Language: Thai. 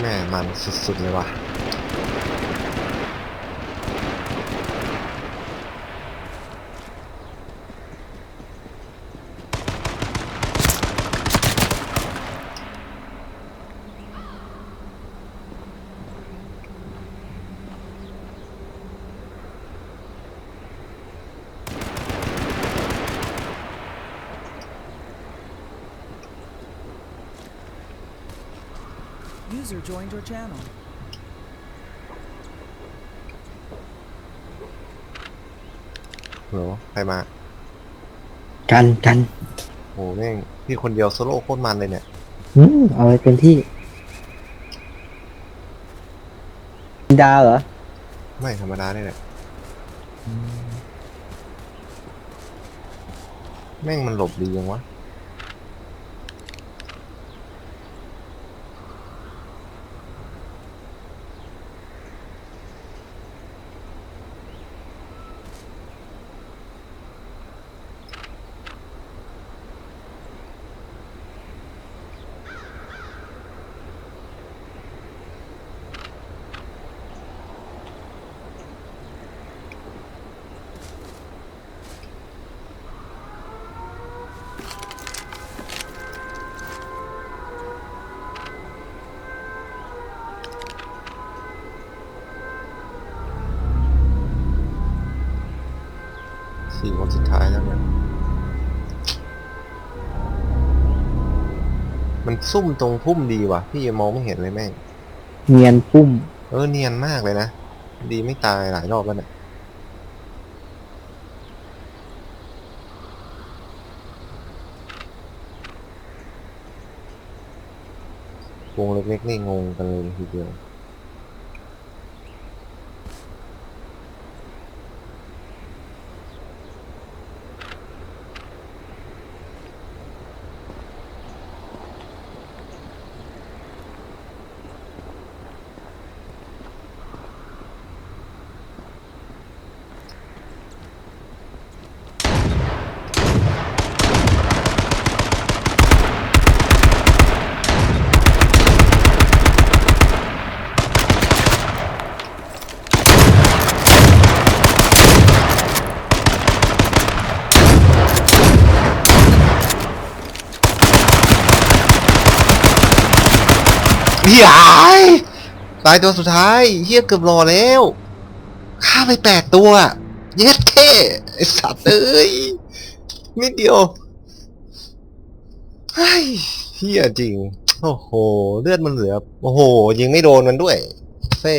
แม่มันสุดๆเลยว่ะ User joined your channel. โหใครมา กันกันโหแม่งพี่คนเดียวโซโล่โคตรมันเลยเนี่ย อืมเอาไว้เป็นที่ดาวเหรอ ไม่ธรรมดาเนี่ยแหละแม่งมันหลบดียังวะ สี่คนสุดท้ายแล้วเนี่ย มันซุ่มตรงพุ่มดีว่ะ พี่ยังมองไม่เห็นเลยแม่ง เนียนปุ้มเออเนียนมากเลยนะ ดีไม่ตายหลายรอบแล้วเนี่ย วงเล็กๆนี่งงกันเลยทีเดียว เฮียตายตัวสุดท้ายเฮียเกือบรอแล้วฆ่าไปแปดตัวเย็ดเท่ไอสัตว์เอ้ยนิดเดียวเฮ้ยเฮียจริง โอ้โห เลือดมันเหลือ โอ้โห ยิงไม่โดนมันด้วยเฟ้